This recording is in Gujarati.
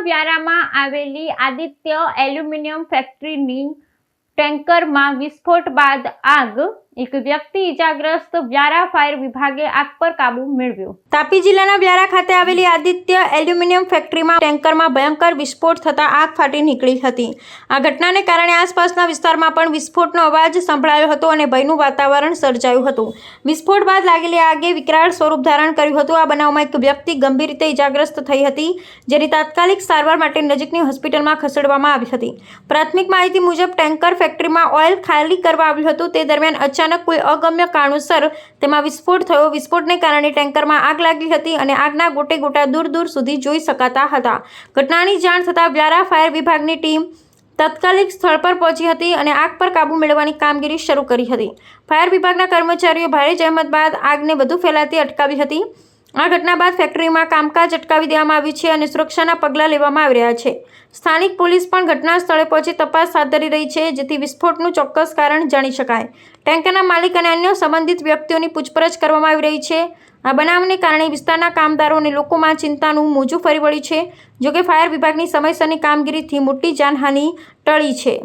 વ્યારામાં આવેલી આદિત્ય એલ્યુમિનિયમ ફેક્ટરીની ટેન્કરમાં વિસ્ફોટ બાદ આગ. એક વ્યક્તિ ઇજાગ્રસ્ત વ્યારા ફાયર વિભાગે આગ પર કાબુ મેળવ્યો. તાપી જિલ્લાના વ્યારા ખાતે આવેલી આદિત્ય એલ્યુમિનિયમ ફેક્ટરીમાં ટેન્કરમાં ભયંકર વિસ્ફોટ થતાં આગ ફાટી નીકળી હતી. આ ઘટનાને કારણે આસપાસના વિસ્તારમાં પણ વિસ્ફોટનો અવાજ સંભળાયો હતો અને ભયનું વાતાવરણ સર્જાયું હતું. વિસ્ફોટ બાદ લાગેલી આગે વિકરાળ સ્વરૂપ ધારણ કર્યું હતું. આ બનાવમાં એક વ્યક્તિ ગંભીર રીતે ઇજાગ્રસ્ત થઈ હતી, જેની તાત્કાલિક સારવાર માટે નજીકની હોસ્પિટલમાં ખસેડવામાં આવી હતી. પ્રાથમિક માહિતી મુજબ ટેન્કર ફેક્ટરીમાં ઓઇલ ખાલી કરવા આવ્યું હતું. તે દરમિયાન અચાનક કોઈ અગમ્ય કારણોસર તેમાં વિસ્ફોટ થયો. વિસ્ફોટને કારણે ટેન્કરમાં આગ લાગી હતી અને આગના ગોટે ગોટા દૂર દૂર સુધી જોઈ શકાતા હતા. ઘટનાની જાણ થતાં વ્યારા ફાયર વિભાગની ટીમ તાત્કાલિક સ્થળ પર પહોંચી હતી અને આગ પર કાબૂ મેળવવાની કામગીરી શરૂ કરી હતી. ફાયર વિભાગના કર્મચારીઓ ભારે જહેમત બાદ આગને વધુ ફેલાતી અટકાવી હતી. આ ઘટના બાદ ફેક્ટરીમાં કામકાજ અટકાવી દેવામાં આવ્યું છે અને સુરક્ષાના પગલાં લેવામાં આવી રહ્યા છે. સ્થાનિક પોલીસ પણ ઘટના સ્થળે પહોંચી તપાસ હાથ ધરી રહી છે, જેથી વિસ્ફોટનું ચોક્કસ કારણ જાણી શકાય. ટેન્કરના માલિક અને અન્ય સંબંધિત વ્યક્તિઓની પૂછપરછ કરવામાં આવી રહી છે. આ બનાવને કારણે વિસ્તારના કામદારો અને લોકોમાં ચિંતાનું મોજું ફરી વળ્યું છે, જોકે ફાયર વિભાગની સમયસરની કામગીરીથી મોટી જાનહાનિ ટળી છે.